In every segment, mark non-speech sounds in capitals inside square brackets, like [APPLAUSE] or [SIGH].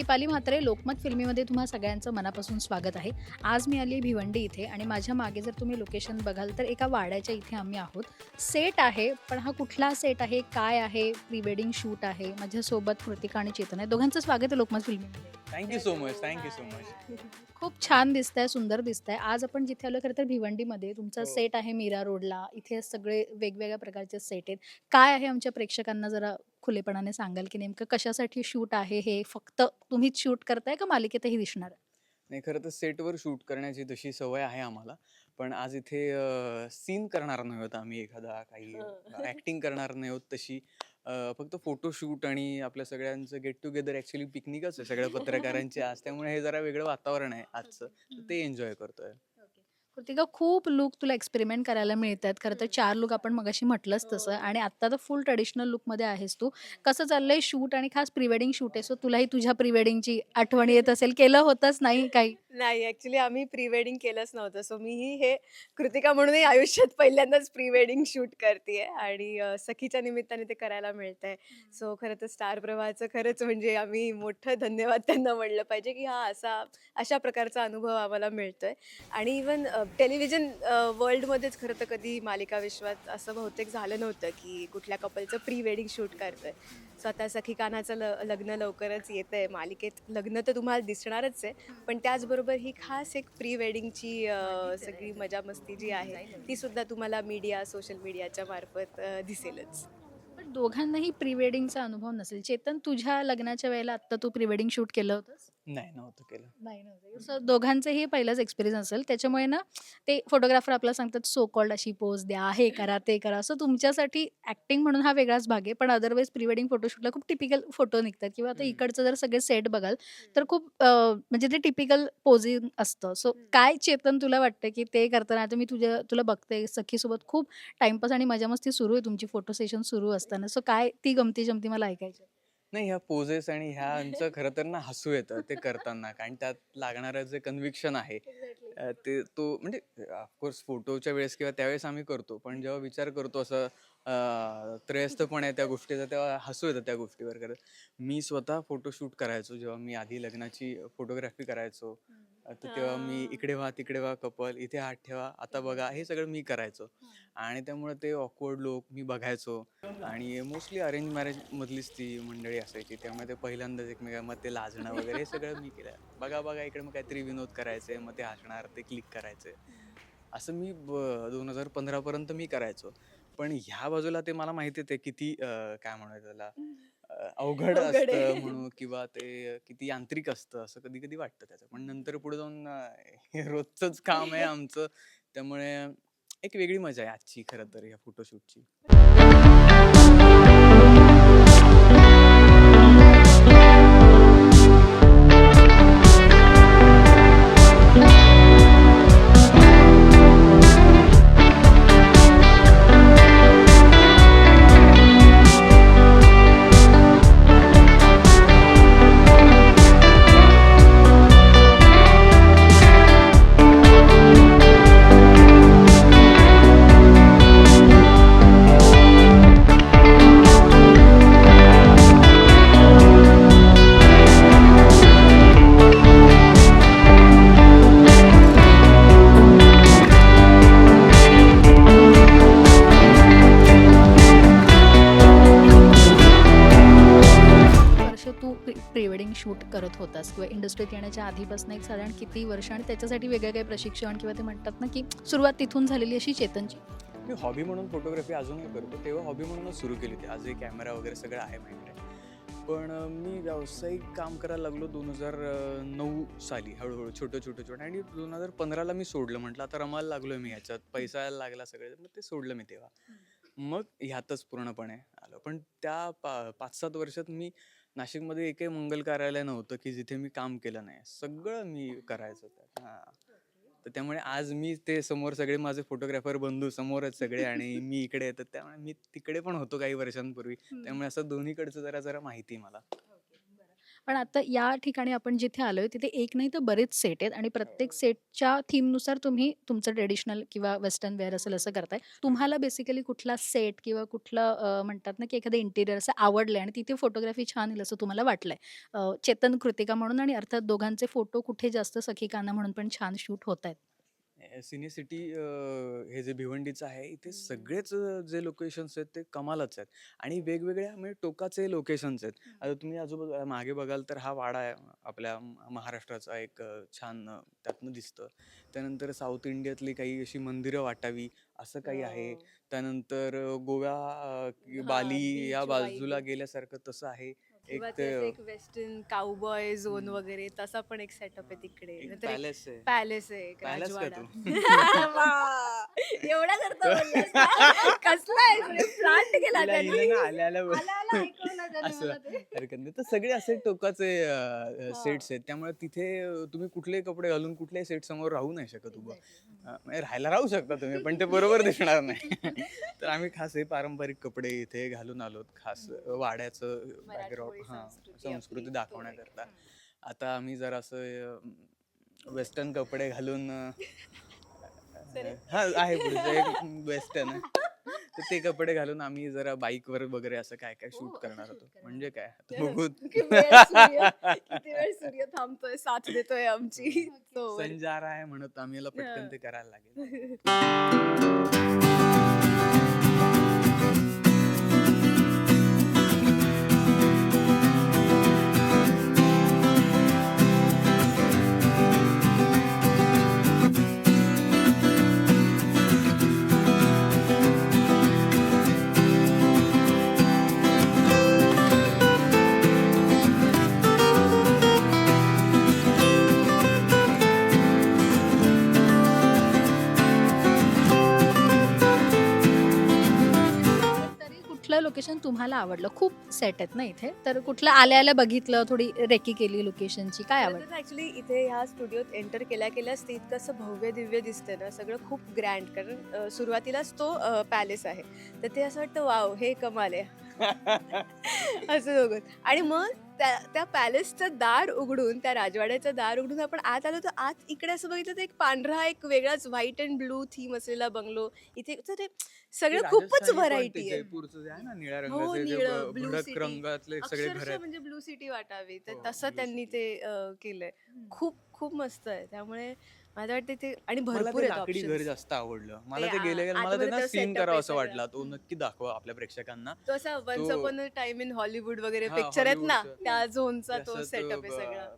दीपाली म्हात्रे लोकमत फिल्मीमध्ये तुम्हा सगळ्यांचं मनापासून स्वागत आहे. आज मी आली भिवंडी इथे आणि माझ्या मागे जर तुम्ही लोकेशन बघाल तर एका वाड्याच्या इथे आम्ही आहोत. सेट आहे पण हा कुठला सेट आहे काय आहे प्री वेडिंग शूट आहे माझ्यासोबत कृतिका आणि चेतन आहे. दोघांचं स्वागत आहे Lokmat फिल्मीमध्ये. Thank you so much thank you so much खूप छान दिसतंय सुंदर दिसतंय. आज आपण जिथे आलो खरं तर भिवंडीमध्ये. तुमचा हो. सेट आहे मीरा रोडला. इथे सगळे वेगवेगळ्या प्रकारचे सेट आहेत. काय आहे आमच्या प्रेक्षकांना जरा खुलेपणाने सांगाल की नेमकं कशासाठी शूट आहे हे? फक्त तुम्हीच शूट करताय का मालिकेतही दिसणार? आहे? नाही खरं तर सेटवर शूट करण्याची तशी सवय आहे आम्हाला. पण आज इथे सीन करणार नाही आहोत आम्ही एखादा काही. ऍक्टिंग करणार नाही आहोत तशी. अं, फक्त फोटोशूट आणि आपल्या सगळ्यांचं गेट टुगेदर ऍक्च्युली पिकनिकच आहे. सगळ्या पत्रकारांची. आज त्यामुळे हे जरा वेगळं वातावरण आहे आजचं. तर ते एन्जॉय करतोय. कृतिका खूप लुक तुला एक्सपेरिमेंट करायला मिळतात. खरं तर चार लुक आपण मगाशी म्हटलंच तसं. आणि आत्ता तर फुल ट्रेडिशनल लुकमध्ये आहेस तू. कसं चाललंय शूट आणि खास प्री वेडिंग शूट आहे? सो तुलाही तुझ्या प्री वेडिंगची आठवण येत असेल. केलं होतंच नाही काही. नाही ॲक्च्युली आम्ही प्री वेडिंग केलंच नव्हतं. सो मीही हे कृतिका म्हणूनही आयुष्यात पहिल्यांदाच प्री वेडिंग शूट करते आणि अ, सखीच्या निमित्ताने ते करायला मिळत आहे सो खरं तर स्टार प्रवाहाचं खरंच म्हणजे आम्ही मोठं धन्यवाद त्यांना म्हणलं पाहिजे की हा असा अशा प्रकारचा अनुभव आम्हाला मिळतोय. आणि इवन टेलिव्हिजन वर्ल्डमध्येच खरं तर कधी मालिका विश्वात असं बहुतेक झालं नव्हतं की कुठल्या कपलचं प्री वेडिंग शूट करतोय. सो आता सखी कान्हाचं ल लग्न लवकरच येतं आहे मालिकेत लग्न तर तुम्हाला दिसणारच आहे पण त्याचबरोबर ही खास एक प्री वेडिंगची सगळी मजा मस्ती जी आहे ती सुद्धा तुम्हाला मीडिया सोशल मीडियाच्या मार्फत दिसेलच. पण दोघांनाही प्री वेडिंगचा अनुभव नसेल. चेतन तुझ्या लग्नाच्या वेळेला आत्ता तू प्री वेडिंग शूट केलं होतंस? नाही नव्हतं केलं. नाही नव्हतं सो दोघांचंही पहिलाच एक्सपिरियन्स असेल. त्याच्यामुळे ना ते फोटोग्राफर आपल्याला सांगतात सो कॉल्ड अशी पोज द्या हे करा ते करा. सो तुमच्यासाठी ॲक्टिंग म्हणून हा वेगळाच भाग आहे. पण अदरवाईज प्री वेडिंग फोटोशूटला खूप टिपिकल फोटो निघतात. किंवा आता. इकडचं जर सगळे सेट बघाल तर खूप म्हणजे ते टिपिकल पोजिंग असतं. सो काय चेतन तुला वाटतं की ते करताना? आता मी तुझ्या तुला बघते सखीसोबत खूप टाइमपास आणि मजा मस्ती सुरू आहे. तुमची फोटो सेशन सुरू असताना. सो काय ती गमती जमती मला ऐकायची? नाही ह्या पोजेस आणि ह्यांचं [LAUGHS] खरं तर ना हसू येतं ते करताना. कारण त्यात लागणारं जे कन्व्हिक्शन आहे अ, ते तो म्हणजे ऑफकोर्स फोटोच्या वेळेस किंवा त्यावेळेस आम्ही करतो. पण जेव्हा विचार करतो असं अ, त्रयस्थपण आहे त्या गोष्टीचा तेव्हा हसू येतं त्या गोष्टीवर खरं. मी स्वतः फोटोशूट करायचो. जेव्हा मी आधी लग्नाची फोटोग्राफी करायचो. तर तेव्हा मी. इकडे व्हा तिकडे व्हा कपल इथे हात ठेवा आता बघा हे सगळं मी करायचो. आणि त्यामुळे ते ऑकवर्ड लोक मी बघायचो. आणि मोस्टली अरेंज मॅरेज मधलीच ती मंडळी असायची. त्यामुळे ते पहिल्यांदाच एकमेकांमध्ये लाजणं वगैरे हे सगळं मी केलं. बघा बघा इकडे मग काहीतरी विनोद करायचे मग ते हसणार ते क्लिक करायचे. असं मी दोन हजार पंधरापर्यंत मी करायचो. पण ह्या बाजूला ते मला माहिती आहे ते किती काय म्हणूया त्याला? अं, अवघड अवघड आहे. असतं म्हणून [LAUGHS] किंवा ते किती यांत्रिक असतं असं कधी कधी वाटतं त्याचं. पण नंतर पुढे जाऊन अं, हे रोजचंच काम आहे आमचं. त्यामुळे एक वेगळी मजा आहे आजची खरं तर ह्या फोटोशूटची करत होतास किंवा इंडस्ट्रीत येण्याच्या आधीपासून एक साधारण किती वर्ष आणि त्याच्यासाठी वेगळं काही प्रशिक्षण किंवा ते म्हणतात ना की सुरुवात तिथून झालेली अशी चेतनची? मी हॉबी म्हणून फोटोग्राफी अजूनही करतो. तेव्हा हॉबी म्हणूनच सुरू केली होती आजही कॅमेरा वगैरे सगळं आहे माझ्याकडे. पण मी व्यावसायिक काम करायला लागलो दोन हजार नऊ साली हळूहळू छोटं छोटं छोटं. आणि दोन हजार पंधराला मी सोडलं. म्हटलं आता रमायला लागलोय मी ह्याच्यात पैसा यायला लागला सगळे. मग ते सोडलं मी तेव्हा. मग ह्यातच पूर्णपणे आलो. पण त्या पा पाच सात वर्षात मी नाशिकमध्ये एकही मंगल कार्यालय नव्हतं की जिथे मी काम केलं नाही. सगळं मी करायचो त्यात. हां. तर त्यामुळे आज मी ते समोर सगळे माझे फोटोग्राफर बंधू समोरच सगळे आणि [LAUGHS] मी इकडे येतात त्यामुळे मी तिकडे पण होतो काही वर्षांपूर्वी. त्यामुळे असं दोन्हीकडचं जरा जरा माहिती आहे मला. पण आता या ठिकाणी आपण जिथे आलोय तिथे एक नाही तर बरेच सेट आहेत आणि प्रत्येक हो. सेटच्या थीमनुसार तुम्ही तुमचं ट्रेडिशनल किंवा वेस्टर्न वेअर असेल असं करताय. तुम्हाला बेसिकली कुठला सेट किंवा कुठलं म्हणतात ना की एखादं इंटिरियर असं आवडलंय आणि तिथे फोटोग्राफी छान येईल असं तुम्हाला वाटलंय. चेतन कृतिका म्हणून आणि अर्थात दोघांचे फोटो कुठे जास्त सखी काना म्हणून पण छान शूट होत आहेत सिने सिटी हे जे भिवंडीचं आहे इथे. सगळेच जे लोकेशन्स आहेत ते कमालच आहेत आणि वेगवेगळ्या म्हणजे टोकाचे लोकेशन्स आहेत. आता तुम्ही आजूबाजू मागे बघाल तर हा वाडा आहे आपल्या महाराष्ट्राचा एक छान त्यातनं दिसतं त्यानंतर साऊथ इंडियातली काही अशी मंदिरं वाटावी असं काही आहे हो. त्यानंतर अ, गोवा अ, कि- हा, बाली या बाजूला. गेल्यासारखं तसं आहे किंवा एक ते असं ते- एक वेस्टर्न काउबॉय झोन. वगैरे तसा पण एक सेटअप आहे तिकडे एक नंतर एक पॅलेस आहे पॅलेस आहे एक Palace का राजवाडा तू? [LAUGHS] वा! एवढा करता बोललास का? कसला आहे प्लांट केला तिला त्यांनी? हिला ना आल्या आल्या बोल- आला, आला, ऐकवलं त्याने असं. मला ते. हरकत नाही तर सगळे असे टोकाचे हा. सेट्स आहेत त्यामुळे तिथे अ, तुम्ही कुठलेही कपडे घालून कुठल्याही सेट समोर राहू नाही शकत उभं अ, म्हणजे राहायला राहू शकता तुम्ही पण ते बरोबर दिसणार नाही [LAUGHS] तर आम्ही खास हे पारंपरिक कपडे इथे घालून आलोत खास अ, वाड्याचं बॅकग्राऊंड मराठमोळी हा संस्कृती संस्कृती आपली. दाखवण्याकरता. आता आम्ही जर असं वेस्टर्न कपडे घालून. हा आहे पुढचं एक वेस्टर्न तर ते कपडे घालून आम्ही जरा बाईकवर वगैरे असं काय काय शूट असं करणार होतो. म्हणजे काय बघू. सूर्य- थांबतोय साथ देतोय आमची. [LAUGHS] संजार आहे म्हणत आम्ही याला पटकन हा. ते करायला लागेल. [LAUGHS] लोकेशन तुम्हाला आवडलं? खूप सेट आहेत ना इथे. तर कुठलं आल्या आल्या बघितलं थोडी रेकी केली लोकेशनची काय आवडलं ऍक्च्युली इथे ह्या स्टुडिओत एंटर केल्या केल्याच ते इतकं असं भव्य दिव्य दिसतंय ना सगळं खूप ग्रँड कारण अं, सुरुवातीलाच तो पॅलेस आहे. तर ते असं वाटतं वाव हे कमाल आहे. [LAUGHS] असं बघून आणि मग त्या त्या पॅलेसचं दार उघडून त्या राजवाड्याचं दार उघडून आपण आत आलो तर आत इकडे असं बघितलं तर एक पांढरा एक वेगळाच व्हाईट अँड ब्लू थीम असलेला बंगलो इथे तर सगळं खूपच व्हरायटी आहे. जयपूरचं जे आहे ना निळ्या हो, निळं, ब- blue भडक city. रंगातले सगळे घर अक्षरशः आहेत म्हणजे ब्लू सिटी वाटावी. तर हो, तसं त्यांनी. ते केलंय. खूप खूप मस्त आहे. त्यामुळे मला वाटतं ते आणि मला भरपूर ते आहेत लाकडी घर options. जास्त आवडलं मला ते गेले गेले मला आतमध्ये त्यांना तो सीन setup करावा असं सगळा. वाटला तो नक्की दाखवा आपल्या प्रेक्षकांना तो असा वन्स तो- upon a time in Hollywood वगैरे हा, पिक्चर आहेत ना Hollywoodचं. त्या झोनचा तो सेटअप आहे सगळा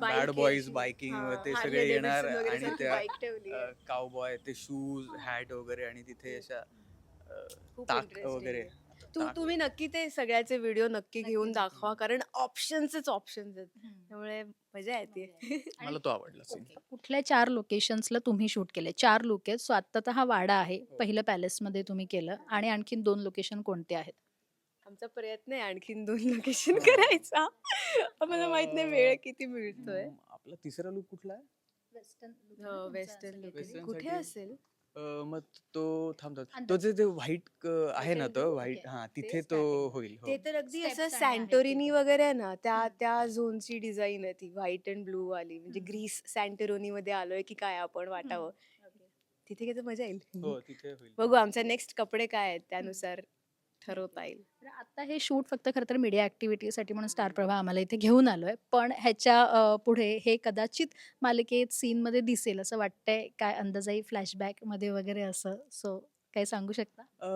बॅड बॉईज. बायकिंग हा, ते Harley सगळे येणार Davidson वगैरे आणि त्या ठेवली आहे. कावबॉय ते शूज हॅट वगैरे आणि तिथे अशा अ, खूप ताक interesting वगैरे आहे. तू तुम्ही नक्की ते सगळ्याचे व्हिडिओ नक्की नक्की, घेऊन. दाखवा कारण ऑप्शन्सच ऑप्शन्स आहेत. त्यामुळे मजा येते. [LAUGHS] मला तो आवडला. कुठल्या चार लोकेशन्सला तुम्ही शूट केले? चार लोक आहेत सो आत्ता तर हा वाडा आहे. हो. पहिलं पॅलेसमध्ये तुम्ही केलं आणि आणखीन दोन लोकेशन कोणते आहेत? आमचा प्रयत्न आहे आणखीन दोन लोकेशन करायचा. आम्हाला माहीत नाही वेळ किती मिळतोय. आपला तिसरा लुक कुठला आहे? हो वेस्टर्न Western कुठे साठी- असेल? अ, मग तो थांबतात तो अंदाज. जे ते व्हाईट आहे ना तो व्हाईट. हा तिथे तो. होईल हो. ते तर अगदी Steps असं आणि तिथे. वगैरे आहे ना त्या हम्म. त्या झोनची डिझाईन आहे ती व्हाईट अँड ब्लू वाली म्हणजे हम्म. ग्रीस सँटोरोनी मध्ये आलोय की काय आपण वाटावं तिथे तर मजा येईल हो तिथे होईल बघू आमचे नेक्स्ट कपडे काय आहेत त्यानुसार ठरवता येईल. तर आता हे शूट फक्त खरं तर मीडिया ऍक्टिव्हिटीसाठी म्हणून स्टार प्रवाह आम्हाला इथे घेऊन आलोय. पण ह्याच्या अ, पुढे हे कदाचित मालिकेत सीन मध्ये दिसेल असं वाटतंय. काय अंदाजाई फ्लॅशबॅकमध्ये वगैरे असं. सो काय सांगू शकता? अ,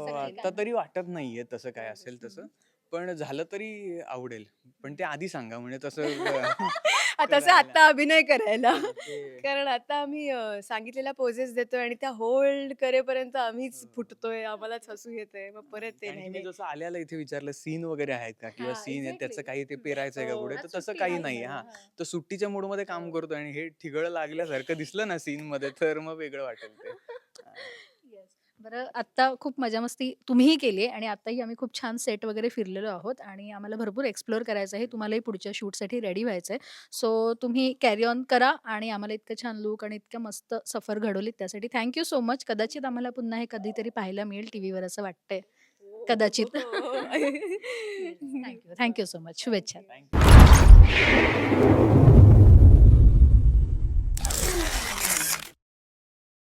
सगळे आता गाणं. तरी वाटत नाहीये तसं काय असेल तसं. पण झालं तरी आवडेल पण ते आधी सांगा म्हणजे तसं [LAUGHS] करायला. आता अभिनय करायला कारण आता आम्ही अ, सांगितलेल्या पोजेस देतोय आणि त्या होल्ड करेपर्यंत आम्हीच. फुटतोय आम्हालाच हसू येतंय मग परत ते नाही. जसं आल्याला इथे विचारलं सीन वगैरे आहेत का किंवा हा, सीन आहे त्याचं exactly. काही ते हम्म. पेरायचंय का हो. पुढे तर तसं काही नाही हा. तर सुट्टीच्या मूडमध्ये काम हो. करतो आणि हे ठिगळ लागल्यासारखं दिसलं ना सीन मध्ये तर मग वेगळं वाटेल ते हा. [LAUGHS] बरं आत्ता खूप मजा मस्ती तुम्हीही केली आहे आणि आत्ताही आम्ही खूप छान सेट वगैरे फिरलेलो आहोत आणि आम्हाला भरपूर एक्सप्लोअर करायचं आहे. तुम्हालाही पुढच्या शूटसाठी रेडी व्हायचं आहे. सो तुम्ही कॅरी ऑन करा आणि आम्हाला इतकं छान लुक आणि इतकं मस्त सफर घडवलीत त्यासाठी थँक्यू सो मच कदाचित आम्हाला पुन्हा हे कधीतरी पाहायला मिळेल टी व्हीवर असं वाटतंय. कदाचित. थँक्यू थँक्यू सो मच शुभेच्छा.